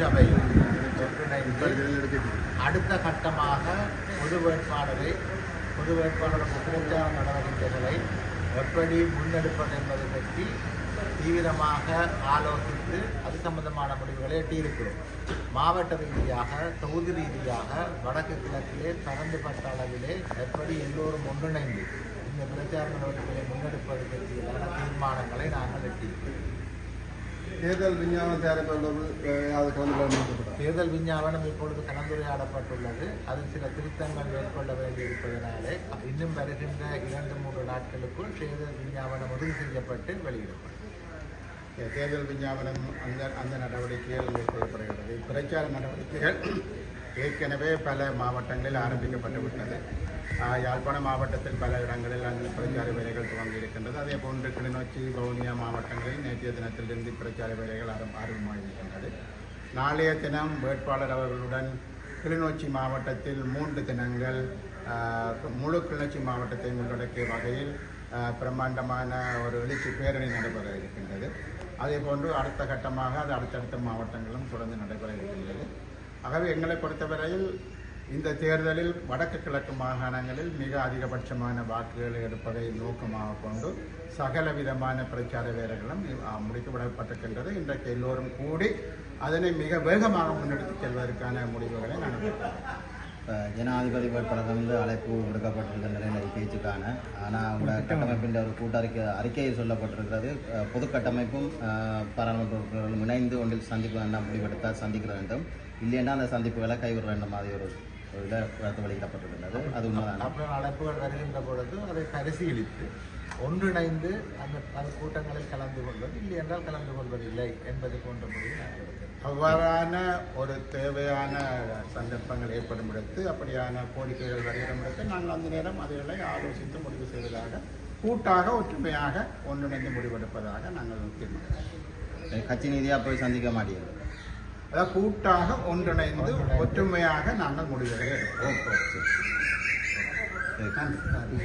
சபை ஒன்றிணைந்து அடுத்த கட்டமாக பொது வேட்பாளரை பொது வேட்பாளர் பிரச்சார நடவடிக்கைகளை எப்படி முன்னெடுப்பது என்பதை பற்றி தீவிரமாக ஆலோசித்து அது சம்பந்தமான முடிவுகளை எட்டியிருக்கிறோம். மாவட்ட ரீதியாக தொகுதி ரீதியாக வடக்கு கிழக்கிலே பரந்துபட்ட அளவிலே எப்படி எல்லோரும் ஒன்றிணைந்து இந்த பிரச்சார நடவடிக்கைகளை முன்னெடுப்பது பற்றியான தீர்மானங்களை நாங்கள் எட்டியிருக்கிறோம். தேர்தல் விஞ்ஞானம் கொள்ள தேர்தல் விஞ்ஞாபனம் இப்பொழுது கலந்துரையாடப்பட்டுள்ளது. அதில் சில திருத்தங்கள் மேற்கொள்ள வேண்டியிருப்பதனாலே இன்னும் வருகின்ற இரண்டு மூன்று நாட்களுக்குள் தேர்தல் விஞ்ஞாபனம் உறுதி செய்யப்பட்டு வெளியிடப்படும். தேர்தல் விஞ்ஞாபனம் அந்த அந்த நடவடிக்கைகள் மேற்கொள்ளப்படுகிறது பிரச்சார நடவடிக்கைகள் ஏற்கனவே பல மாவட்டங்களில் ஆரம்பிக்கப்பட்டு விட்டது. யாழ்ப்பாண மாவட்டத்தில் பல இடங்களில் அங்கு பிரச்சார வேலைகள் துவங்கி இருக்கின்றது. அதே போன்று கிளிநொச்சி வவுனியா மாவட்டங்களில் நேற்றைய தினத்திலிருந்து பிரச்சார வேலைகள் ஆரம்பமாக ஆரம்பமாகியிருக்கின்றது. நாளைய தினம் வேட்பாளர் அவர்களுடன் கிளிநொச்சி மாவட்டத்தில் மூன்று தினங்கள் முழு கிளிநொச்சி மாவட்டத்தை உள்ளடக்கிய வகையில் பிரம்மாண்டமான ஒரு எழுச்சி பேரணி நடைபெற இருக்கின்றது. அதே போன்று அடுத்த கட்டமாக அது அடுத்தடுத்த மாவட்டங்களும் தொடர்ந்து நடைபெற இருக்கின்றது. ஆகவே எங்களை பொறுத்தவரையில் இந்த தேர்தலில் வடக்கு கிழக்கு மாகாணங்களில் மிக அதிகபட்சமான வாக்குகளை எடுப்பதை நோக்கமாக கொண்டு சகல விதமான பிரச்சார வேலைகளும் முடிக்கப்படப்பட்டிருக்கின்றது. இன்றைக்கு எல்லோரும் கூடி அதனை மிக வேகமாக முன்னெடுத்து செல்வதற்கான முடிவுகளை நான் ஜனாதிபதி வேட்பாளர் வந்து அழைப்பு விடுக்கப்பட்டிருக்கிற நிலையில் பேச்சுக்கான ஆனால் உங்களோட கட்டமைப்பின் ஒரு கூட்டறிக்கை அறிக்கையில் சொல்லப்பட்டிருக்கிறது. பொது கட்டமைப்பும் பாராளுமன்ற உறுப்பினர்களும் இணைந்து ஒன்றில் சந்திப்பு வேண்டாம் முடிவெடுத்தால் சந்திக்க வேண்டும். இல்லைன்னா அந்த சந்திப்புகளை கைவிட வேண்டும் மாதிரி ஒரு இதில் கருத்து வெளியிடப்பட்டிருக்கிறது அது உண்மைதானா? அழைப்புகள் வருகின்ற பொழுது அதை பரிசீலித்து ஒன்றிணைந்து அந்த அந்த கூட்டங்களில் கலந்து கொள்வது இல்லை என்றால் கலந்து கொள்வதில்லை என்பது போன்ற முடிவு. அவ்வாறான ஒரு தேவையான சந்தர்ப்பங்கள் ஏற்படும் இடத்து அப்படியான கோரிக்கைகள் வருகிற இடத்து நாங்கள் அந்த நேரம் அதைகளை ஆலோசித்து முடிவு செய்வதாக கூட்டாக ஒற்றுமையாக ஒன்றிணைந்து முடிவெடுப்பதாக நாங்கள் தீர்மானிக்கிறோம். கட்சி ரீதியாக போய் சந்திக்க மாட்டேங்குது அதாவது கூட்டாக ஒன்றிணைந்து ஒற்றுமையாக நாங்கள் நன்றி